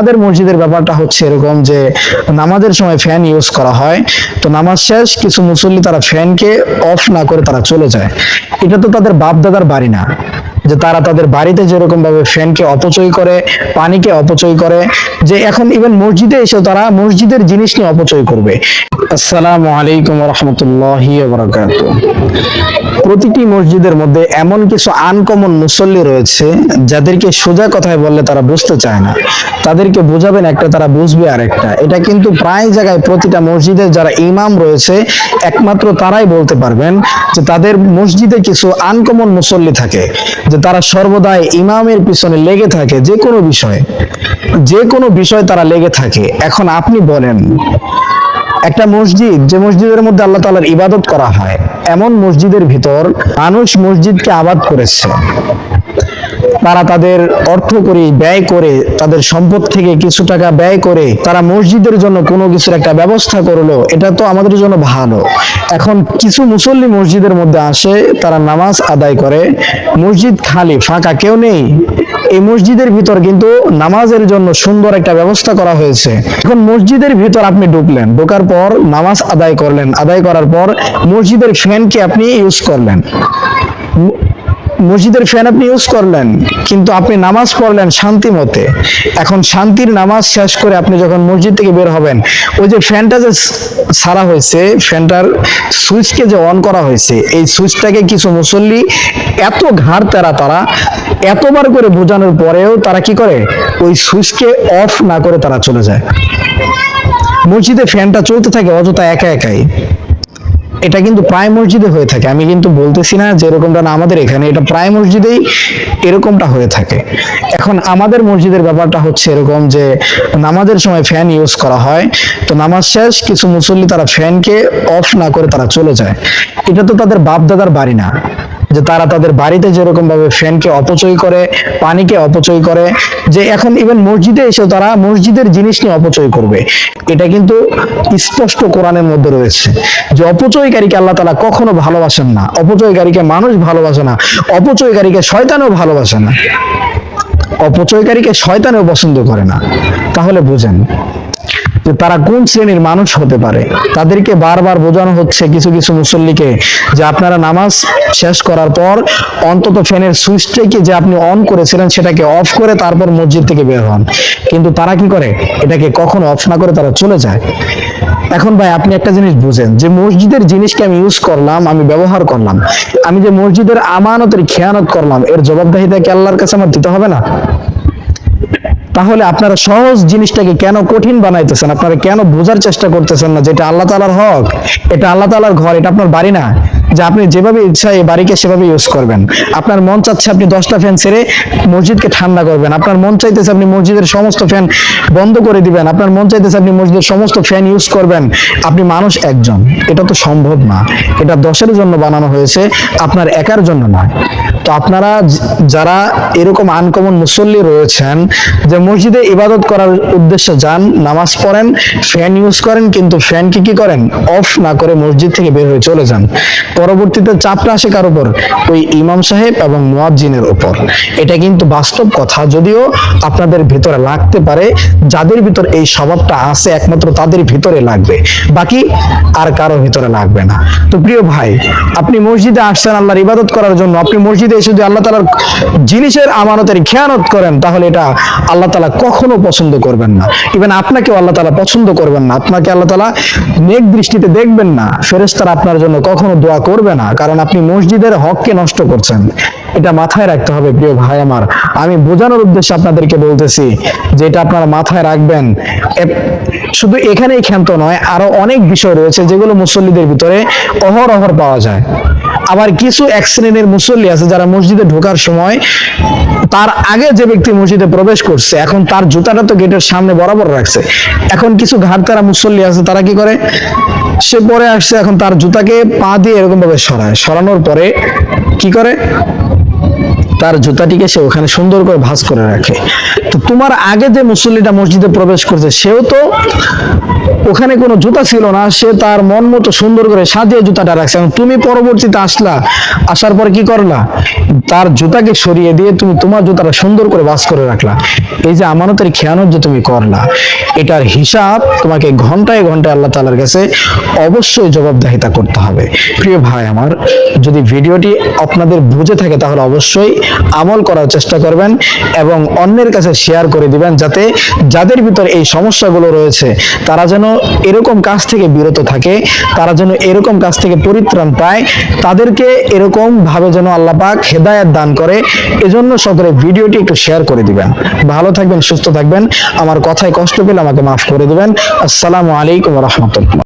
আমাদের মসজিদের ব্যাপারটা হচ্ছে এরকম যে নামাজের সময় ফ্যান ইউজ করা হয়। তো নামাজ শেষ, কিছু মুসল্লি তারা ফ্যানকে অফ না করে তারা চলে যায়। এটা তো তাদের বাপ দাদার বাড়ি না। যে তারা তাদের বাড়িতে যেরকম ভাবে ফ্যানকে অপচয় করে, পানিকে অপচয় করে, যে এখন ইভেন মসজিদে এসে তারা মসজিদের জিনিস নিয়ে অপচয় করবে। আসসালামু আলাইকুম রহমতুল্লাহ প্রতিটি মসজিদের মধ্যে এমন কিছু আনকমন মুসল্লি রয়েছে, যাদেরকে সোজা কথায় বললে তারা বুঝতে চায় না। তাদেরকে বোঝাবেন একটা, তারা বুঝবে আরেকটা। এটা কিন্তু প্রায় জায়গায় প্রতিটা মসজিদের যারা ইমাম রয়েছে, একমাত্র তারাই বলতে পারবেন যে তাদের মসজিদে কিছু আনকমন মুসল্লি থাকে, যে তারা সর্বদাই ইমামের পিছনে লেগে থাকে যে কোনো বিষয়ে। যে কোনো বিষয় তারা লেগে থাকে। এখন আপনি বলেন, একটা মসজিদ, যে মসজিদের মধ্যে আল্লাহ তাআলার ইবাদত করা হয় এমন মসজিদের ভিতর মানুষ মসজিদকে আবাদ করেছে। তারা তাদের অর্থ করে ব্যয় করে, তাদের সম্পদ থেকে কিছু টাকা ব্যয় করে তারা মসজিদের জন্য কোনো কিছুর একটা ব্যবস্থা করল। এটা তো আমাদের জন্য ভালো। এখন কিছু মুসল্লি মসজিদের মধ্যে আসে, তারা নামাজ আদায় করে। মসজিদ খালি, ফাঁকা, কেউ নেই। এই মসজিদের ভিতর কিন্তু নামাজের জন্য সুন্দর একটা ব্যবস্থা করা হয়েছে। এখন মসজিদের ভিতর আপনি ঢুকলেন, ঢোকার পর নামাজ আদায় করলেন, আদায় করার পর মসজিদের ফ্যানকে আপনি ইউজ করলেন। মসজিদের ফ্যান আপনি ইউজ করলেন, কিন্তু আপনি নামাজ পড়লেন শান্তি মতে। এখন শান্তির নামাজ শেষ করে আপনি যখন মসজিদ থেকে বের হবেন, ওই যে ফ্যানটা যে সারা হয়েছে, ফ্যানটার সুইচকে যে অন করা হয়েছে, এই সুইচটাকে কিছু মুসল্লি এত ঘাড় তারা তারা, এতবার করে বোঝানোর পরেও তারা কি করে? ওই সুইচকে অফ না করে তারা চলে যায়। মসজিদে ফ্যানটা চলতে থাকে, অযথা একা একাই। এটা কিন্তু প্রায় মসজিদে হয়ে থাকে। আমি কিন্তু বলতেছি না যে এরকমটা না আমাদের এখানে, এটা প্রায় মসজিদেই এরকমটা হয়ে থাকে। এখন আমাদের মসজিদের ব্যাপারটা হচ্ছে এরকম যে নামাজের সময় ফ্যান ইউজ করা হয়, তো নামাজ শেষ, কিছু মুসল্লি তারা ফ্যানকে অফ না করে তারা চলে যায়। এটা তো তাদের বাপ দাদার বাড়ি না। যে তারা তাদের বাড়িতে যেরকম ভাবে ফ্যানকে অপচয় করে, পানিকে অপচয় করে, যে এখন ইভেন মসজিদে এসে তারা মসজিদের জিনিস নিয়ে অপচয় করবে। এটা কিন্তু স্পষ্ট কোরআনের মধ্যে রয়েছে। যে অপচয়কারীকে আল্লাহ তালা কখনো ভালোবাসেন না, অপচয়কারীকে মানুষ ভালোবাসে না, অপচয়কারীকে শয়তানও ভালোবাসে না। অপচয়কারীকে শয়তানেও পছন্দ করে না। তাহলে বুঝেন যে তারা কোন শ্রেণির মানুষ হতে পারে? তাদেরকে বারবার বোঝানো হচ্ছে কিছু কিছু মুসল্লিকে যে আপনারা নামাজ শেষ করার পর অন্তত ফ্যানের সুইচটাকে যে আপনি অন করেছিলেন সেটাকে অফ করে তারপর মসজিদ থেকে বের হন। কিন্তু তারা কি করে? এটাকে কখনো অফ না করে তারা চলে যায়। এখন ভাই, আপনি একটা জিনিস বুঝেন যে মসজিদের জিনিসকে আমি ইউজ করলাম, আমি ব্যবহার করলাম। আমি যে মসজিদের আমানতের খেয়ানত করলাম, এর জবাবদাহিতা কি আল্লাহর কাছে আমার দিতে হবে না? তাহলে আপনারা সহজ জিনিসটাকে কেন কঠিন বানাইতেছেন? আপনারা কেন বোঝার চেষ্টা করতেছেন না যেটা আল্লাহ তালার হক? এটা আল্লাহ তালার ঘর, এটা আপনার বাড়ি না। যে আপনি যেভাবে ইচ্ছা এই বাড়িকে সেভাবে ইউজ করবেন। আপনার মন চাচ্ছে আপনি দশটা ফ্যান ছেড়ে মসজিদকে ঠান্ডা করবেন। আপনার মন চাইতেছে আপনি মসজিদের সমস্ত ফ্যান বন্ধ করে দিবেন। আপনার মন চাইতেছে আপনি মসজিদের সমস্ত ফ্যান ইউজ করবেন। আপনি মানুষ একজন। এটা তো সম্ভব না। এটা দশের জন্য বানানো হয়েছে, আপনার একার জন্য নয় তো আপনারা যারা এরকম আনকমন মুসল্লি রয়েছেন, যে মসজিদে ইবাদত করার উদ্দেশ্যে যান, নামাজ পড়েন ফ্যান ইউজ করেন, কিন্তু ফ্যানকে কি করেন? অফ না করে মসজিদ থেকে বের হয়ে চলে যান। পরবর্তীতে চাপটা আসে কার উপর? ওই ইমাম সাহেব এবং মুয়াজ্জিনের উপর। এটা কিন্তু বাস্তব কথা, যদিও আপনাদের ভিতরে লাগতে পারে, যাদের ভিতর এই স্বভাবটা আছে, একমাত্র তাদের ভিতরে লাগবে। বাকি আর কারও ভিতরে লাগবে না। তো প্রিয় ভাই, আপনি মসজিদে আসছেন আল্লাহর ইবাদত করার জন্য, আপনি মসজিদে এসে যদি আল্লাহ তালার জিনিসের আমানতের খেয়ানত করেন, তাহলে এটা আল্লাহ তালা কখনো পছন্দ করবেন না। ইভেন আপনাকেও আল্লাহ তালা পছন্দ করবেন না। আপনাকে আল্লাহ তালা নেক দৃষ্টিতে দেখবেন না। ফেরেস্তারা আপনার জন্য কখনো দোয়া করবে না, কারণ আপনি মসজিদের হককে নষ্ট করছেন। এটা মাথায় রাখতে হবে, প্রিয় ভাই আমার। আমি বোঝানোর উদ্দেশ্যে আপনাদেরকে বলতেছি যে এটা আপনারা মাথায় রাখবেন শুধু এখানেই ক্ষান্ত নয়, আরও অনেক বিষয় রয়েছে যেগুলো মুসল্লিদের ভিতরে অহরহর পাওয়া যায়। আবার কিছু এক শ্রেণির মুসল্লি আছে যারা মসজিদে ঢোকার সময় তার আগে যে ব্যক্তি মসজিদে প্রবেশ করছে, এখন তার জুতাটা তো গেটের সামনে বরাবর রাখছে। এখন কিছু ঘাট তারা মুসল্লি আছে, তারা কি করে? সে পরে আসছে, এখন তার জুতাকে পা দিয়ে এরকম ভাবে সরায়। সরানোর পরে কি করে? তার জুতাটিকে সে ওখানে সুন্দর করে ভাঁজ করে রাখে। তো তোমার আগে যে মুসল্লিটা মসজিদে প্রবেশ করছে, সেও তো ওখানে কোনো জুতা ছিল না, সে তার মন মতো সুন্দর করে সাজিয়ে জুতাটা রাখছে। এবং তুমি পরবর্তীতে আসলা, আসার পরে কি করলা? তার জুতাকে সরিয়ে দিয়ে তুমি তোমার জুতাটা সুন্দর করে বাস করে রাখলা। এই যে আমানতের খেয়ানত যে তুমি করলা, এটার হিসাব তোমাকে ঘন্টায় ঘন্টায় আল্লাহ তালার কাছে অবশ্যই জবাবদাহিতা করতে হবে। প্রিয় ভাই আমার, যদি ভিডিওটি আপনাদের বুঝে থাকে তাহলে অবশ্যই আমল করার চেষ্টা করবেন এবং অন্যের কাছে শেয়ার করে দিবেন যাতে যাদের ভিতর এই সমস্যাগুলো রয়েছে, তারা যেন এরকম কাজ থেকে বিরত থাকে, তারা যেন এরকম কাজ থেকে পরিত্রাণ পায়, তাদেরকে এরকম ভাবে যেন আল্লাহ পাক হেদায়েত দান করে, এজন্য সকলে ভিডিওটি একটু শেয়ার করে দিবেন। ভালো থাকবেন, সুস্থ থাকবেন, আমার কথায় কষ্ট পেলে আমাকে মাফ করে দিবেন। আসসালামু আলাইকুম রহমতুল্লাহ।